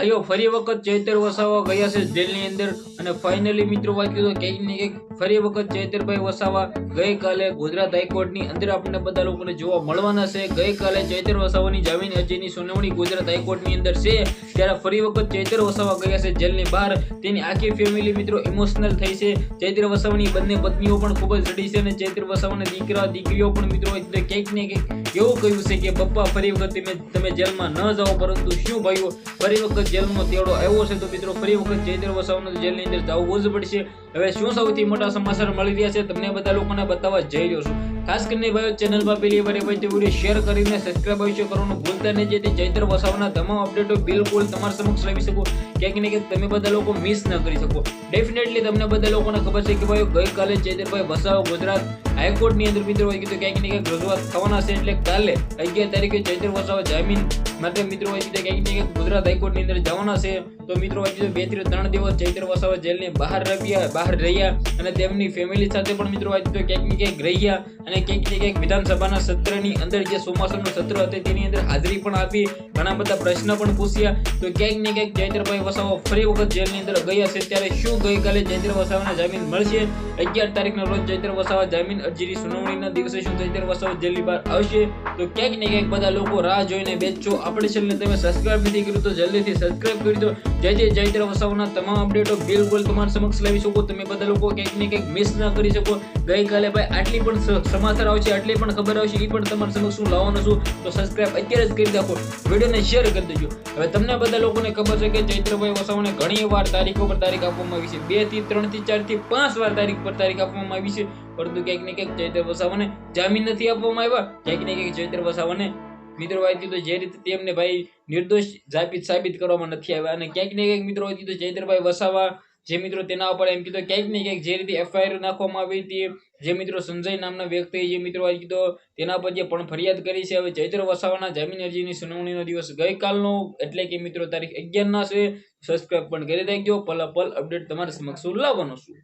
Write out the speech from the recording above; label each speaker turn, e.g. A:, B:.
A: ભાઈઓ ફરી વખત ચૈતર વસાવા ગયા છે જેલની અંદર. અને ફાઇનલી મિત્રો વાત તો ક્યાંક ને ક્યાંક ફરી વખત ચૈતરભાઈ વસાવા ગઈકાલે ગુજરાત હાઈકોર્ટની અંદર આપણને બધા લોકોને જોવા મળવાના છે. ગઈકાલે ચૈતર વસાવાની જામીન અરજીની સુનાવણી ગુજરાત હાઈકોર્ટની અંદર છે. ત્યારે ફરી વખત ચૈતર વસાવા ગયા છે જેલની બહાર. તેની આખી ફેમિલી મિત્રો ઇમોશનલ થઈ છે. ચૈત્ર વસાવાની બંને પત્નીઓ પણ ખૂબ જ રડી છે અને ચૈત્ર વસાવાના દીકરા, દીકરીઓ પણ મિત્રો ક્યાંક ને ક્યાંક એવું કહ્યું છે કે, પપ્પા, ફરી વખત તમે જેલમાં ન જાઓ, પરંતુ શું ભાઈઓ? ફરી વખત જેલનો તેડો આવ્યો છે તો મિત્રો ફરી વખત ચૈત્ર વસાવાનો જેલની અંદર જવું જ પડશે. હવે શું સૌથી મોટા સમાચાર મળી રહ્યા છે તમને બધા લોકોને બતાવવા જઈ રહ્યો છું. ખાસ કરીને ભાઈઓ ચેનલમાં પેલી વાર ભાઈ તે વીડિયો શેર કરીને સબસ્ક્રાઈબ અવશ્ય કરવાનું ભૂલતા નહીં. જેથી ચૈત્ર વસાવાના તમામ અપડેટો બિલકુલ તમારા સમક્ષ લાવી શકો. ક્યાંક ને ક્યાંક તમે બધા લોકો મિસ ન કરી શકો. ડેફિનેટલી તમને બધા લોકોને ખબર છે કે ભાઈ ગઈકાલે ચૈતરભાઈ વસાવા ગુજરાત હાઈકોર્ટની અંદર મિત્રો હોય કીધું ક્યાંક ને ક્યાંક રજૂઆત થવાના છે. એટલે કાલે અગિયાર તારીખે ચૈત્ર વસાવા જામીન માટે મિત્રો હોય કીધું ક્યાંક ગુજરાત હાઈકોર્ટની અંદર જવાના છે. તો મિત્રો, હજી બેથી ત્રણ દિવસ ચૈત્ર વસાવા જેલની બહાર રહ્યા બહાર રહ્યા અને તેમની ફેમિલી સાથે પણ મિત્રો હોય તો ક્યાંક ને ક્યાંક રહ્યા અને ક્યાંક ક્યાંક વિધાનસભાના સત્રની અંદર જે ચોમાસાનું સત્ર હતું તેની અંદર હાજરી પણ આપી, ઘણા બધા પ્રશ્ન પણ પૂછ્યા. તો ક્યાંક ને ક્યાંક ચૈત્રભાઈ વસાવા ફરી વખત જેલની અંદર ગયા છે. ત્યારે શું ગઈકાલે ચૈત્ર વસાવાના જામીન મળશે? અગિયાર તારીખના રોજ ચૈત્ર વસાવા જામીન અરજીની સુનાવણીના દિવસે શું ચૈત્ર વસાવા જેલની બહાર આવશે? તો ક્યાંક ને ક્યાંક બધા લોકો રાહ જોઈને બેચો આપણે ચેનલને તમે સબસ્ક્રાઇબ નથી કર્યું તો જલ્દીથી સબસ્ક્રાઇબ કરી દો. જેથી ચૈત્ર વસાવાના તમામ અપડેટો બિલકુલ તમારા સમક્ષ લાવી શકો. તમે બધા લોકો કંઈક ને ક્યાંક મિસ ના કરી શકો. ગઈકાલે ભાઈ આટલી પણ સમાચાર આવશે, આટલી પણ ખબર આવશે એ પણ તમારા સમક્ષ હું લાવવાનો છું. તો સબસ્ક્રાઇબ અત્યારે જ કરી નાખો. વિડીયોને શેર કરી દેજો. હવે તમને બધા લોકોને ખબર છે કે ચૈત્રભાઈ વસાવાને ઘણી વાર તારીખો પર તારીખ આપવામાં આવી છે. બેથી ત્રણથી ચારથી પાંચ વાર તારીખ પર તારીખ આપવામાં આવી છે. પરંતુ ક્યાંક ને ક્યાંક ચૈત્ર વસાવાને જામીન નથી આપવામાં આવ્યા. ક્યાંક ને ક્યાંક ચૈત્ર વસાવાને મિત્રો વાંચ્યું તો જે રીતે તેમને ભાઈ નિર્દોષ સાબિત સાબિત કરવામાં નથી આવ્યા. અને ક્યાંક ને ક્યાંક મિત્રો વાંચ્યું તો ચૈત્રભાઈ વસાવા, જે મિત્રો તેના ઉપર એમ કીધું, ક્યાંક ને ક્યાંક જે રીતે એફઆઈઆર નાખવામાં આવી હતી, જે મિત્રો સંજય નામના વ્યક્તિએ જે મિત્રો વાત કીધો, તેના પર જે પણ ફરિયાદ કરી છે. હવે ચૈત્ર વસાવાના જામીન અરજીની સુનાવણીનો દિવસ ગઈકાલનો, એટલે કે મિત્રો તારીખ અગિયારના છે. સબસ્ક્રાઈબ પણ કરી દેજો. પલ પલ અપડેટ તમારા સમક્ષ લાવવાનો છું.